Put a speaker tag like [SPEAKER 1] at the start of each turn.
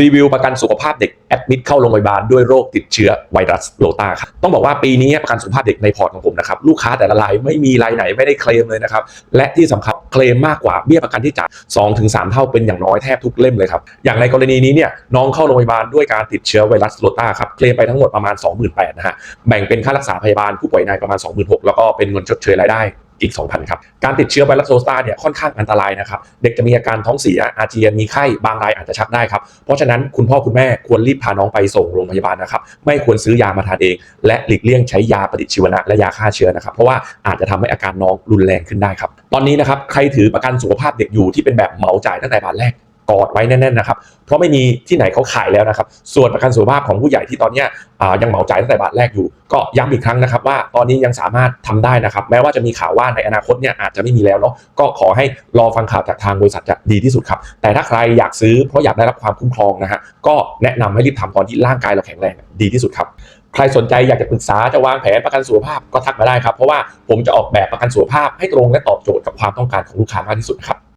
[SPEAKER 1] รีวิวประกันสุขภาพเด็กแอดมิดเข้าโรงพยาบาลด้วยโรคติดเชื้อไวรัสโรตาครับต้องบอกว่าปีนี้ประกันสุขภาพเด็กในพอร์ตของผมนะครับลูกค้าแต่ละรายไม่มีรายไหนไม่ได้เคลมเลยนะครับและที่สำคัญเคลมมากกว่าเบี้ยประกันที่จ่าย2-3ถึงเท่าเป็นอย่างน้อยแทบทุกเล่มเลยครับอย่างในกรณีนี้เนี่ยน้องเข้าโรงพยาบาลด้วยการติดเชื้อไวรัสโรตาครับเคลมไปทั้งหมดประมาณ 28,000นะฮะแบ่งเป็นค่ารักษาพยาบาลผู้ป่วยในประมาณ 26,000แล้วก็เป็นเงินชดเชยรายได้ อีก 2,000 ครับ การติดเชื้อไวรัสโซสตาเนี่ยค่อนข้างอันตรายนะครับ เด็กจะมีอาการท้องเสีย อาเจียน มีไข้ บางรายอาจจะชักได้ครับ เพราะฉะนั้นคุณพ่อคุณแม่ควรรีบพาน้องไปส่งโรงพยาบาลนะครับ ไม่ควรซื้อยามาทานเอง และหลีกเลี่ยงใช้ยาปฏิชีวนะและยาฆ่าเชื้อนะครับ เพราะว่าอาจจะทำให้อาการน้องรุนแรงขึ้นได้ครับ ตอนนี้นะครับ ใครถือประกันสุขภาพเด็กอยู่ที่เป็นแบบเหมาจ่ายตั้งแต่บาทแรก กอดไว้แน่นๆนะครับ เพราะไม่มีที่ไหนเขาขายแล้วนะครับ ส่วนประกันสุขภาพของผู้ใหญ่ที่ตอนนี้ยังเหมาจ่ายตั้งแต่บาทแรกอยู่ ก็ย้ำอีกครั้งนะครับ ว่าตอนนี้ยังสามารถทำได้นะครับ แม้ว่าจะมีข่าวว่าในอนาคตเนี่ยอาจจะไม่มีแล้วเนาะ ก็ขอให้รอฟังข่าวจากทางบริษัทจะดีที่สุดครับ แต่ถ้าใครอยากซื้อเพราะอยากได้รับความคุ้มครองนะฮะ ก็แนะนำให้รีบทำตอนที่ร่างกายเราแข็งแรงดีที่สุดครับใครสนใจอยากจะปรึกษาจะวางแผนประกันสุขภาพก็ทักมาได้ครับ เพราะว่าผมจะออกแบบประกันสุขภาพให้ตรงและตอบโจทย์กับความต้องการของลูกค้ามากที่สุดครับ